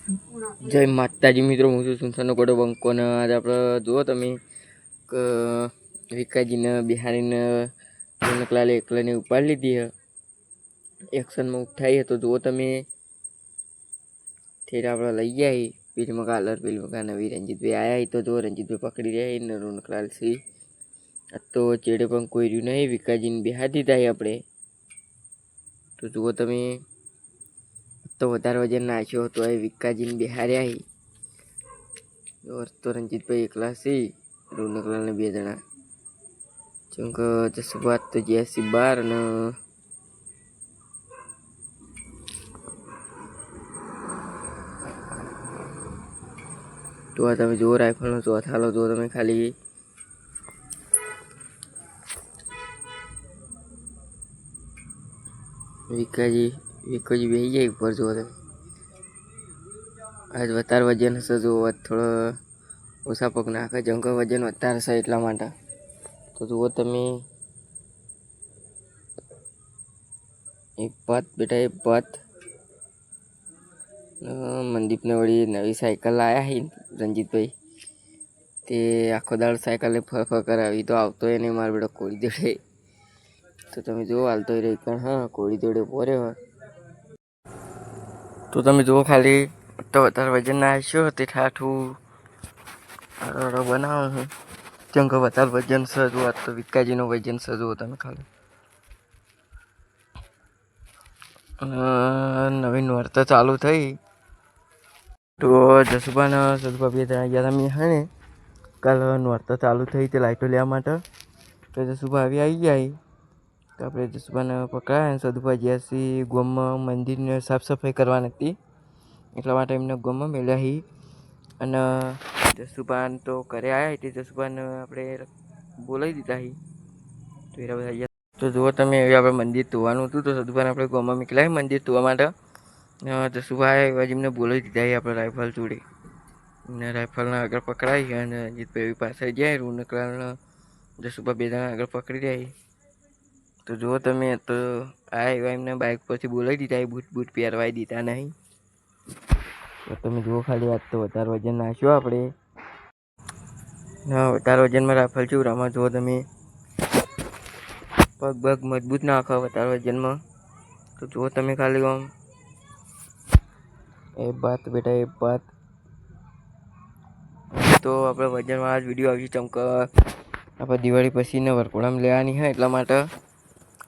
જય માતાજી મિત્રો, હું છું સુનસાનો કોટો બંકો અને આજે આપણે જુઓ તમે વિકાજીને, બિહારીને નકલાલે એકલાને ઉપાડી લીધી હે એક્શનમાં ઉઠાઈ તો જુઓ તમે ઠેર આપણે લઈ ગયા પેલીમાં કાલર પેલીમાં કા નવી રંજીતભાઈ આવ્યા તો જુઓ રંજીતભાઈ પકડી રહ્યા ને નકલાલ સી આ તો ચેડે પણ કોઈ રહ્યું નહીં. વિકાજીને બિહાર દીધા આપણે. તો જુઓ તમે તો વધારે વજન નાખ્યો હતો. એ વિકાજીને બિહાર્યા હી. તો રણજીતભાઈ એકલા સી રોનકલાલને બે જણા. જેમ કે જસુભાત તો જ્યાસી બાર અને તો આ તમે જુઓ રાઇફલનો ચોથાલો જુઓ તમે ખાલી વિકાજી વિકાજી બેસી જાય ઉપર જુઓ તમે આજ વધારે વજન હશે જો થોડો ઓછા પગ નાખે. જંગલ વજન વધારે હશે એટલા માટે. તો જુઓ તમે. એક પાત બેટા, એક પાત મનદીપને વળી નવી સાયકલ લાયા હી રંજીતભાઈ. તે આખો દાળ સાયકલને ફર ફર કરાવી. તો આવતો એને મારો બેટો કોળી જોડે તો તમે જુઓ, હાલતો રહી પણ હા, કોળી જોડે પોરે હોય. તો તમે જુઓ ખાલી, તો વધારે વજન નાખ્યો તે ઠાઠું બનાવો છું. કેમ કે વધારે વજન છે, જુઓ તો વિકાજીનું વજન છે તમે ખાલી. નવીન વાર્તા ચાલુ થઈ. તો જસુભાને સદુભા બે જણા ગયા હતા મેં, હે ને? કાલ નોરતા ચાલુ થઈ, તે લાઇટો લેવા માટે. તો જસુભા આવી આવી ઈ. તો આપણે જસુભાને પકડાયા અને સદુભા જ્યાંથી ગોમમાં મંદિરને સાફ સફાઈ કરવાની હતી, એટલા માટે એમને ગોમમાં મેળ્યા અને જસુભાન તો ઘરે આવ્યા એટલે જસુભાને આપણે બોલાવી દીધા હી. તો એરા બધા તો જુઓ તમે એવી આપણે મંદિર ધોવાનું હતું, તો સદુભાન આપણે ગોમમાં મોકલ્યા મંદિર ધોવા માટે. જસુભાઈ એવા જેમને બોલાવી દીધા હી આપણે રાઇફલ જોડે. ને રાઇફલને આગળ પકડાઈ અને જીતભાઈ પાસે જાય રૂનકલાલને જસુભા બે જણા આગળ પકડી જાય. તો જુઓ તમે તો આ એવા એમને બાઇક પરથી બોલાવી દીધા, એ બૂટ બૂટ પહેરવાઈ દીધા નહીં. તો તમે જુઓ ખાલી વાત તો વધારે વજન નાખ્યો આપણે. હા વધારે વજનમાં રાખેલ છું રમા. જુઓ તમે. પગ પગ મજબૂત નાખો વધારે વજનમાં તો જુઓ તમે ખાલી આમ. એ વાત બેટા, એ વાત તો આપણે વજનવાળા જ વીડિયો આવશે ચમક. આપણે દિવાળી પછીને વરકોડામાં લેવાની હોય એટલા માટે.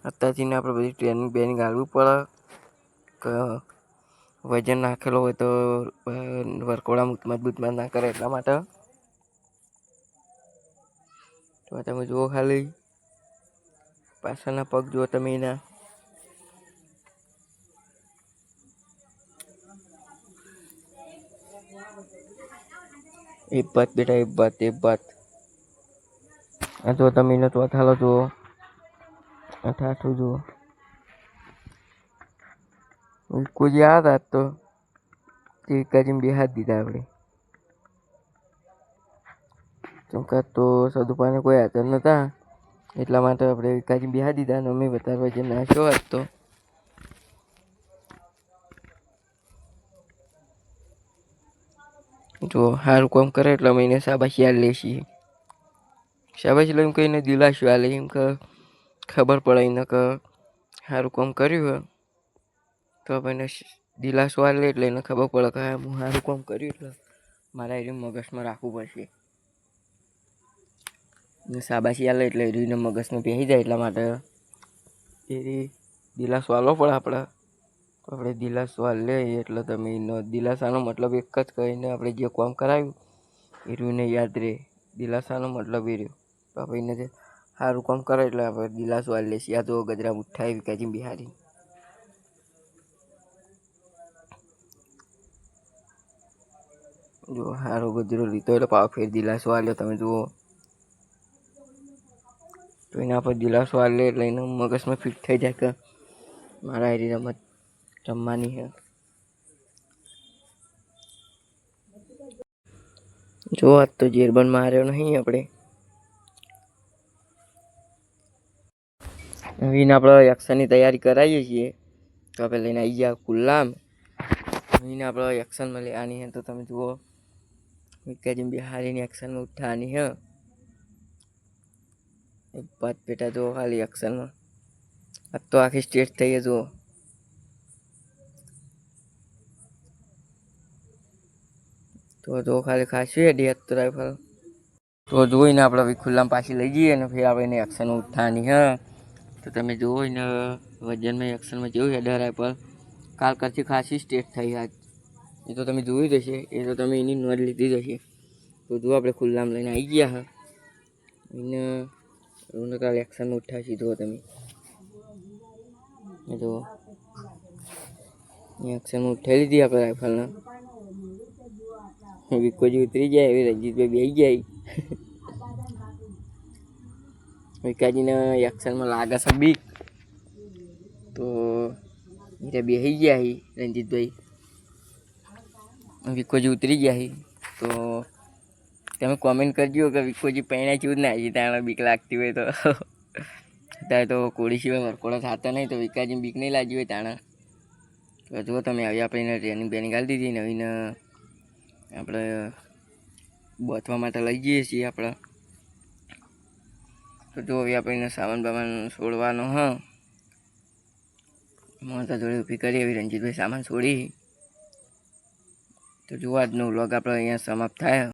અત્યારથી ને આપણે બધી ટ્રેનિંગ બેનિંગ આલવું પડે કે વજન નાખેલો હોય તો વરઘોડા મજબૂતમાં ના કરે એટલા માટે તો તમે જુઓ ખાલી પાછળના પગ જુઓ તમે એના એક બાત બેટા એક બાત એક બાત આ જો તમે એનો ચોથાલો જુઓ અઠાઠું જુઓ કોઈ યાદ આજ તો તે કાજી બે હાથ દીધા આપણે ચમકા તો સદુપાને કોઈ હાજર નહોતા એટલા માટે આપણે કાજી બે હાથ દીધા અને અમે બતાવવા જે નાખ્યો આજ તો જો હારું કામ કરે એટલે અમે એને શાબાશી આ લેશી શાબાશી લઈને કહીને દિલાશું લઈ એમ કે ખબર પડે કે સારું કામ કર્યું હોય તો આપણને દિલાસો લે એટલે એને ખબર પડે કે હા, હું સારું કામ કર્યું એટલે મારા એને મગજમાં રાખવું પડશે. ને શાબાશી આલે એટલે એને મગજમાં પહેરી જાય એટલા માટે. એ દિલાસો આલો પડે આપણે આપણે દિલાસો લઈએ એટલે તમે એનો દિલાસાનો મતલબ એક જ કહીને આપણે જે કામ કરાવ્યું એ રૂને યાદ રહે દિલાસાનો મતલબ એ રહ્યો. તો આપણે એને સારું કામ કરે એટલે આપણે દિલાસો આલી છીએ આ તો ગજરા મુઠ્ઠાઈ વિકાજી બિહારી. જો સારો ગજરો લીધો એટલે પાવ ફેર દિલાસો લો તમે જુઓ. તો એના પર દિલાસો લે એટલે એના મગજમાં ફિટ થઈ જાય કે મારા એરી રમત રમવાની છે જો, આજ તો જેરબન માર્યો નહીં આપણે. નવીન આપણે એક્શનની તૈયારી કરાવીએ છીએ. તો આપણે લઈને આવી ગયા ખુલ્લામ. અહીંને આપણે એક્શનમાં લેવાની હે તો તમે જુઓ વિકાજી બિહારીની એક્શનમાં ઉઠાવાની હે પાત પેટા જુઓ ખાલી એક્શનમાં આ તો આખી સ્ટેટ થઈ જુઓ. તો જો ખાલી ખાસી હેડી હતી રાઇફલ તો જોઈને આપણે ખુલ્લામાં પાછી લઈ જઈએ ને ફેર આપણે એને એક્શનમાં ઉઠાવાની હ તો તમે જુઓ એને વજનમાં, એક્શનમાં જેવું હેડર પર કાલ કરતી ખાસી સ્ટેટ થઈ આજ. એ તો તમે જોયું જ હશે. એ તો તમે એની નોંધ લીધી જ હશે. તો જો આપણે ખુલ્લામાં લઈને આવી ગયા હા. એને એને કાલ એક્શનમાં ઉઠાવી જુઓ તમે. જુઓ. એક્શનમાં ઉઠાવી લીધી આપણે રાઇફલને વિકોજી ઉતરી જાય એવી રંજીતભાઈ બેસી જાય. વિકાજીને એક્શનમાં લાગે છે બીક તો એ બેસી ગયા હી રંજીતભાઈ વિકોજી ઉતરી ગયા હી તો તમે કોમેન્ટ કરજો કે વિકોજી પહેણા જેવું જ ના આવી ત્યાં બીક લાગતી હોય તો અત્યારે તો કોળી સિવાય વરકોળો થતા નહીં તો વિકાજી બીક નહીં લાગી હોય તાણે તો જુઓ તમે આવી આપણે ટ્રેનિંગ બેનિંગ આપી દીધી નવીને આપણે બોથવા માટે લઈ જઈએ છીએ આપણે તો જો હવે આપણે સામાન બામાન છોડવાનો, હ. માતા જોડે ઊભી કરી એવી રણજીતભાઈ સામાન છોડી. તો જોવા આજનો વ્લોગ આપણે અહીંયા સમાપ્ત થાય.